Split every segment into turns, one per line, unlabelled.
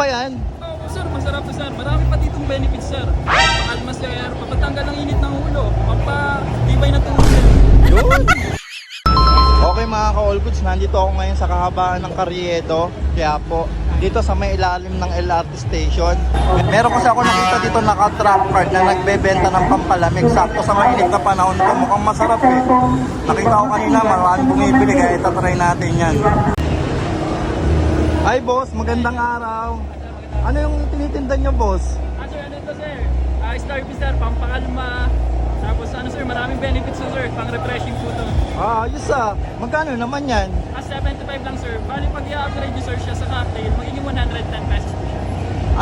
pa yan. Oo, oh, sir, masarap to, sir. Marami pa ditong benefits, sir. Pakalmas yung air, papatanggal ng init ng ulo, papadibay na tulog, sir.
Yun! Okay mga ka-all goods, nandito ako ngayon sa kahabaan ng Karyedo, kaya po, dito sa may ilalim ng LRT station. Meron kasi ako nakita dito naka-trap card na nagbebenta ng pampalamig. Sakto sa mainit na panahon ko, mukhang masarap eh. Nakita ko kanina, maraming bumibili, kaya itatry natin yan. Hi boss, magandang araw. Ano yung tinitinda nyo boss?
Ah sir, ano ito sir? Ah, Starby sir, pampakalma. Tapos ano sir, maraming benefits sir. Pang refreshing po to.
Ah, ayos ah. Magkano naman yan?
Ah, 75 lang sir. Bali pag i-upgrade nyo sir siya sa cocktail, magiging 110 pesos po siya.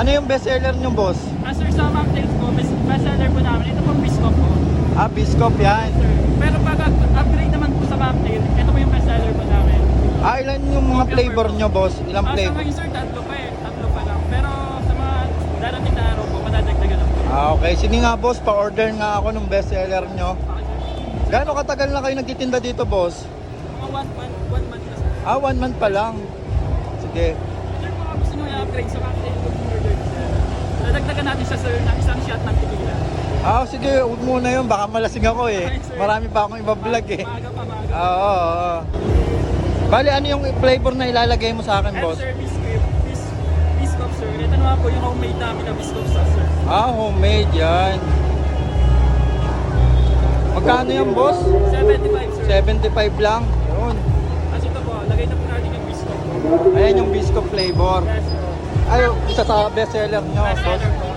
Ano yung best seller nyo boss?
Ah sir, sa cocktails po, best, best seller po namin. Ito po Biscop po.
Ah, Biscop yan.
Sir. Pero pag upgrade naman po sa cocktail, ito po yung best seller po namin.
Ah, ilan yung mga flavor nyo, boss? Ilang
Ah, sa
flavor?
ngayon sir, tatlo pa eh. Tatlo pa lang. Pero sa mga darating na araw po, madadagdagan lang po.
Ah, okay. Sige nga, boss. Pa-order nga ako ng best seller nyo.
Okay sir.
Gaano katagal na kayo nagtitinda dito, boss?
Mga one month, one month na sir.
Ah, one month pa lang. Sige.
Sir, kung gusto nyo i-upgrade sa cocktail kung order sir, dadagdagan natin siya sir ng isang shot ng tequila.
Ah, sige. Huwag muna yun. Baka malasing ako eh. Marami pa akong iba-vlog eh.
Maaga pa, maaga.
Ah, Oo, oo, oo. Bali, ano yung flavor na ilalagay mo sa akin,
And
boss?
sir, biscuit, bis, biscuit sir. Ito naman po yung homemade namin na biscuit sauce sir.
Ah, homemade yan. Magkano yan, boss?
75 sir.
75 lang. Yun.
As ito po, lagay na po natin yung biscuit.
Ayan yung biscuit flavor.
Yes sir.
Ay, isa sa best seller nyo,
Best
boss.
seller po.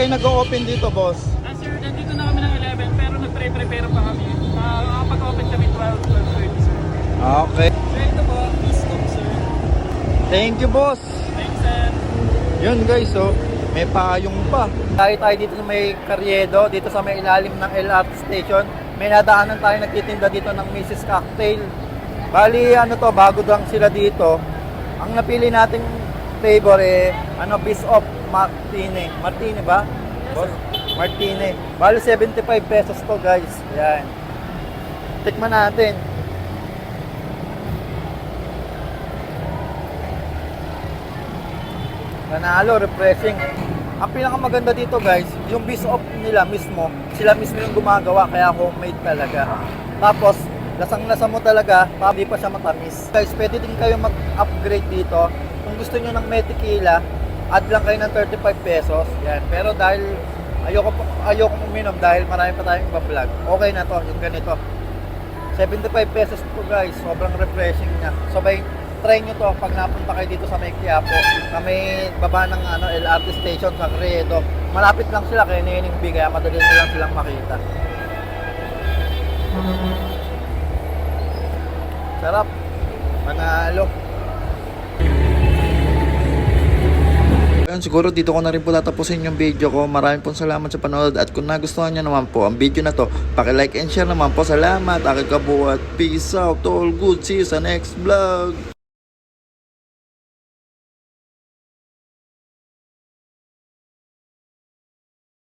Kayo nag-open dito, boss?
Ah sir, nandito na kami ng 11 pero nagpre-prepare pa kami. Uh, Nakakapag-open kami 12, 12.30 sir.
Okay.
Sir, ito po, biscuit sir.
Thank you, boss.
Thanks sir.
Yun, guys, so may payong pa. Tayo tayo dito sa may Carriedo, dito sa may ilalim ng LRT station. May nadaanan tayo nagtitinda dito ng Mrs. Cocktail. Bali, ano to, bago lang sila dito. Ang napili nating flavor eh, ano, Beast of Martini. Martini ba? Boss? Martini. Bali, 75 pesos to, guys. Yan. Tikman natin. Nanalo, refreshing. Ang pinakamaganda dito guys, yung beast of nila mismo, sila mismo yung gumagawa, kaya homemade talaga. Tapos, lasang-lasa mo talaga, pa di pa siya matamis. Guys, pwede din kayo mag-upgrade dito. Kung gusto nyo ng may add lang kayo ng 35 pesos. Yan. Pero dahil ayoko, ayoko uminom dahil marami pa tayong iba-vlog. Okay na to, yung ganito. 75 pesos po guys, sobrang refreshing niya. Sabay, try nyo to pag napunta kayo dito sa may Quiapo, na may baba ng ano, LRT station sa Credo. Malapit lang sila kaya Nining B, kaya madali nyo lang silang makita. Sarap. Manalo. Ayun, siguro dito ko na rin po tatapusin yung video ko. Maraming pong salamat sa panonood. At kung nagustuhan nyo naman po ang video na to, like and share naman po. Salamat. Aking kabuhat. Peace out. All good. See you sa next vlog.